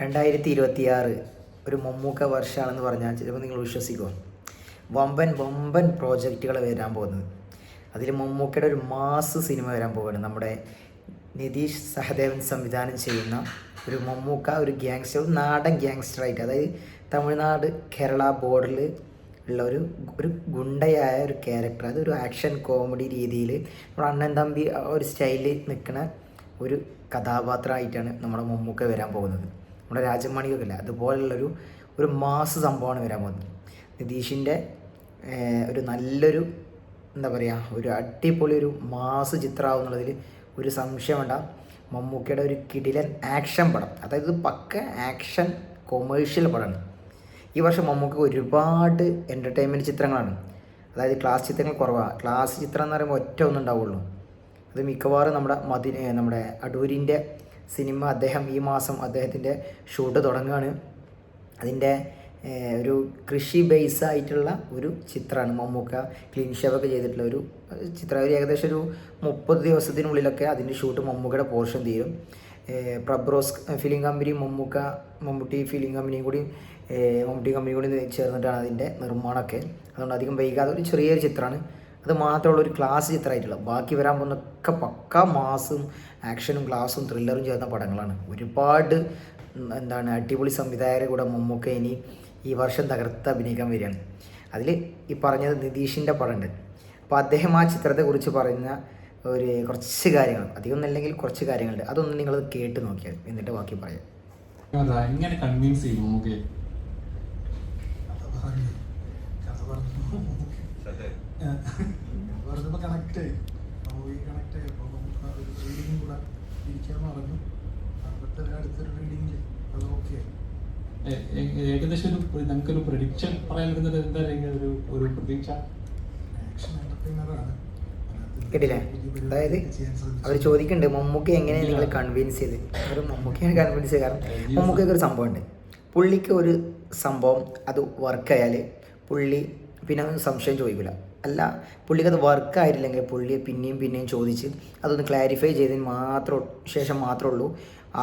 രണ്ടായിരത്തി ഇരുപത്തിയാറ് ഒരു മമ്മൂക്ക വർഷമാണെന്ന് പറഞ്ഞാൽ ചിലപ്പോൾ നിങ്ങൾ വിശ്വസിക്കുമോ? വമ്പൻ വമ്പൻ പ്രോജക്റ്റുകൾ വരാൻ പോകുന്നത്. അതിൽ മമ്മൂക്കയുടെ ഒരു മാസ് സിനിമ വരാൻ പോവുകയാണ് നമ്മുടെ നിതീഷ് സഹദേവൻ സംവിധാനം ചെയ്യുന്ന ഒരു മമ്മൂക്ക ഒരു ഗ്യാങ്സ്റ്റർ ഒരു നാടൻ ഗ്യാങ്സ്റ്ററായിട്ട് അതായത് തമിഴ്നാട് കേരള ബോർഡറിൽ ഉള്ള ഒരു ഒരു ഗുണ്ടയായ ഒരു ക്യാരക്ടർ. അതൊരു ആക്ഷൻ കോമഡി രീതിയിൽ നമ്മുടെ അണ്ണൻ തമ്പി ഒരു സ്റ്റൈലിൽ നിൽക്കുന്ന ഒരു കഥാപാത്രമായിട്ടാണ് നമ്മുടെ മമ്മൂക്ക വരാൻ പോകുന്നത്. നമ്മുടെ രാജമണിയൊക്കെ ഇല്ല. അതുപോലുള്ളൊരു ഒരു മാസ് സംഭവമാണ് വരാൻ പോകുന്നത്. നിതീഷിന്റെ ഒരു നല്ലൊരു എന്താ പറയുക ഒരു അടിപൊളി ഒരു മാസ് ചിത്രമാവുന്നുള്ളതിൽ ഒരു സംശയം വേണ്ട. മമ്മൂക്കയുടെ ഒരു കിടിലൻ ആക്ഷൻ പടം. അതായത് പക്ക ആക്ഷൻ കൊമേഴ്ഷ്യൽ പടമാണ്. ഈ വർഷം മമ്മൂക്ക ഒരുപാട് എന്റർടൈൻമെന്റ് ചിത്രങ്ങളാണ്. അതായത് ക്ലാസ് ചിത്രങ്ങൾ കുറവാണ് ക്ലാസ് ചിത്രം എന്ന് പറയുമ്പോൾ ഒറ്റ ഒന്നും ഉണ്ടാവുള്ളൂ അത് മിക്കവാറും നമ്മുടെ മതി നമ്മുടെ അടൂരിന്റെ സിനിമ അദ്ദേഹം ഈ മാസം അദ്ദേഹത്തിന്റെ ഷൂട്ട് തുടങ്ങുകയാണ്. അതിന്റെ ഒരു കൃഷി ബേസ് ആയിട്ടുള്ള ഒരു ചിത്രമാണ് മമ്മൂക്ക ക്ലീൻ ഷേവൊക്കെ ചെയ്തിട്ടുള്ള ഒരു ചിത്രം. ഒരു ഏകദേശം ഒരു മുപ്പത് ദിവസത്തിനുള്ളിലൊക്കെ അതിന്റെ ഷൂട്ട് മമ്മൂക്കയുടെ പോർഷൻ തീരും. പ്രബ്രോസ് film company Mammukka Mammootty film കമ്പനിയും കൂടി മമ്മൂട്ടി കമ്പനിയും കൂടി ചേർന്നിട്ടാണ് അതിന്റെ നിർമ്മാണമൊക്കെ. അതുകൊണ്ട് അധികം വൈകാതെ ഒരു ചെറിയൊരു ചിത്രമാണ്. അത് മാത്രമുള്ള ഒരു ക്ലാസ് ചിത്രമായിട്ടുള്ള. ബാക്കി വരാൻ പോകുന്നൊക്കെ പക്ക മാസും ആക്ഷനും ക്ലാസും ത്രില്ലറും ചേർന്ന പടങ്ങളാണ്. ഒരുപാട് എന്താണ് അടിപൊളി സംവിധായകരെ കൂടെ മമ്മൂക്ക ഇനി ഈ വർഷം തകർത്ത് അഭിനയിക്കാൻ വരികയാണ്. അതിൽ ഈ പറഞ്ഞത് നിതീഷിന്റെ പടമുണ്ട് അപ്പോൾ അദ്ദേഹം ആ ചിത്രത്തെക്കുറിച്ച് പറയുന്ന ഒരു കുറച്ച് കാര്യങ്ങൾ അധികം ഒന്നല്ലെങ്കിൽ കുറച്ച് കാര്യങ്ങളുണ്ട്. അതൊന്നും നിങ്ങൾ കേട്ട് നോക്കിയാൽ എന്നിട്ട് ബാക്കി പറയാം. എങ്ങനെ കൺവിൻസ് ചെയ്യും കഥ പറഞ്ഞു കഥ പറഞ്ഞു പറഞ്ഞപ്പോൾ കണക്ട് ആയി. മൂവി കണക്ട് ആയി അപ്പോൾ നമുക്ക് ആ ഒരു റീഡിങ് കൂടെ ഇരിക്കാൻ പറഞ്ഞു അടുത്ത അടുത്തൊരു റീഡിങ്ങിൽ അത് ഓക്കെ ഏ- ഏ- ഏകദേശം ഒരു നമുക്കൊരു പ്രഡിക്ഷൻ പറയാൻ വരുന്നത് എന്താ? ഒരു ഒരു പ്രതീക്ഷ? ആക്ഷൻ എന്റർടൈനറാണ് കേട്ടില്ലേ അതായത് അവർ ചോദിക്കുന്നുണ്ട് മമ്മൂക്ക എങ്ങനെയാണ് നിങ്ങൾ കൺവിൻസ് ചെയ്ത്? അവർ മമ്മൂക്കയാണ് കൺവിൻസ് ചെയ്ത്. കാരണം മമ്മൂക്കൊക്കെ ഒരു സംഭവമുണ്ട്. പുള്ളിക്ക് ഒരു സംഭവം അത് വർക്കായാൽ പുള്ളി പിന്നെ അതൊന്നും സംശയം ചോദിക്കില്ല അല്ല പുള്ളിക്കത് വർക്ക് വർക്കായിട്ടില്ലെങ്കിൽ പുള്ളി പിന്നെയും പിന്നെയും ചോദിച്ച് അതൊന്ന് ക്ലാരിഫൈ ചെയ്തതിന് മാത്രം ശേഷം മാത്രമേ ഉള്ളൂ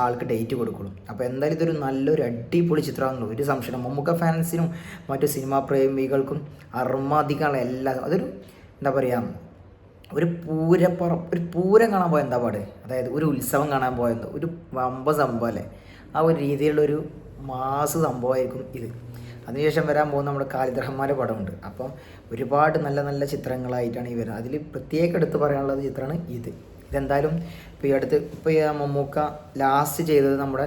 ആൾക്ക് ഡേറ്റ് കൊടുക്കുള്ളൂ. അപ്പോൾ എന്തായാലും ഇതൊരു നല്ലൊരു അടിപൊളി ചിത്രമാണല്ലോ. ഒരു സംശയം മമ്മൂക്ക ഫാൻസിനും മറ്റു സിനിമാ പ്രേമികൾക്കും അർമാദിക്കാനുള്ള എല്ലാ അതൊരു എന്താ പറയുക ഒരു പൂരപ്പുറ ഒരു പൂരം കാണാൻ പോയ എന്താ പാട്? അതായത് ഒരു ഉത്സവം കാണാൻ പോയ എന്താ ഒരു വമ്പ സംഭവം അല്ലേ? ആ ഒരു രീതിയിലുള്ളൊരു മാസ് സംഭവമായിരിക്കും ഇത്. അതിനുശേഷം വരാൻ പോകുന്ന നമ്മുടെ റഹ്മാന്റെ പടമുണ്ട്. അപ്പം ഒരുപാട് നല്ല നല്ല ചിത്രങ്ങളായിട്ടാണ് ഈ വരുന്നത്. അതിൽ പ്രത്യേകം എടുത്ത് പറയാനുള്ളത് ചിത്രമാണ് ഇത്. ഇതെന്തായാലും ഇപ്പോൾ ഈ അടുത്ത് ഇപ്പോൾ ഈ മമ്മൂക്ക ലാസ്റ്റ് ചെയ്തത് നമ്മുടെ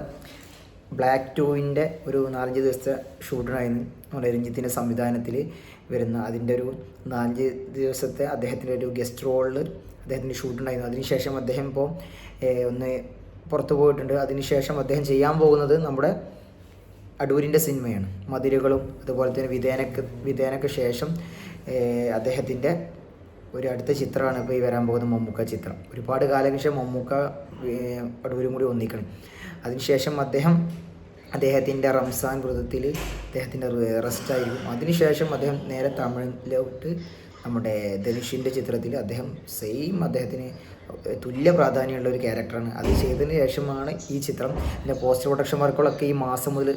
ബ്ലാക്ക് ടൂവിന്റെ ഒരു നാലഞ്ച് ദിവസത്തെ ഷൂട്ടിനായിരുന്നു. നമ്മുടെ രഞ്ജിത്തിന്റെ സംവിധാനത്തിൽ വരുന്ന അതിന്റെ ഒരു നാലഞ്ച് ദിവസത്തെ അദ്ദേഹത്തിന്റെ ഒരു ഗസ്റ്റ് റോളിൽ അദ്ദേഹത്തിന്റെ ഷൂട്ടുണ്ടായിരുന്നു അതിനുശേഷം അദ്ദേഹം ഇപ്പോൾ ഒന്ന് പുറത്തു പോയിട്ടുണ്ട്. അതിനുശേഷം അദ്ദേഹം ചെയ്യാൻ പോകുന്നത് നമ്മുടെ അടൂരിന്റെ സിനിമയാണ്. മതിലുകളും അതുപോലെ തന്നെ വിധേനക്ക് വിധേനക്ക് ശേഷം അദ്ദേഹത്തിന്റെ ഒരു അടുത്ത ചിത്രമാണ് ഇപ്പോൾ ഈ വരാൻ പോകുന്ന മമ്മൂക്ക ചിത്രം. ഒരുപാട് കാലത്തിന് മമ്മൂക്ക അടൂരും കൂടി ഒന്നിക്കണം. അതിനുശേഷം അദ്ദേഹം അദ്ദേഹത്തിന്റെ റംസാൻ വ്രതത്തിൽ അദ്ദേഹത്തിന്റെ റെസ്റ്റ് ആയിരിക്കും അതിനുശേഷം അദ്ദേഹം നേരെ തമിഴിലോട്ട് നമ്മുടെ ധനുഷിന്റെ ചിത്രത്തിൽ അദ്ദേഹം സെയിം അദ്ദേഹത്തിന് തുല്യ പ്രാധാന്യമുള്ള ഒരു ക്യാരക്ടറാണ് അത് ചെയ്തതിന് ശേഷമാണ് ഈ ചിത്രം. പിന്നെ പോസ്റ്റ് പ്രൊഡക്ഷൻ വർക്കുകളൊക്കെ ഈ മാസം മുതൽ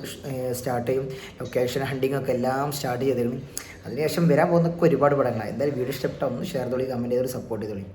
സ്റ്റാർട്ട് ചെയ്യും. ലൊക്കേഷൻ ഹണ്ടിങ് ഒക്കെ എല്ലാം സ്റ്റാർട്ട് ചെയ്തിരുന്നു. അതിനുശേഷം വരാൻ പോകുന്നൊക്കെ ഒരുപാട് പടങ്ങളാണ്. എന്തായാലും വീഡിയോ ഇഷ്ടപ്പെട്ട ഒന്ന് ഷെയർ തൊളി കമന്റ് ചെയ്തൊരു സപ്പോർട്ട് ചെയ്തോളി.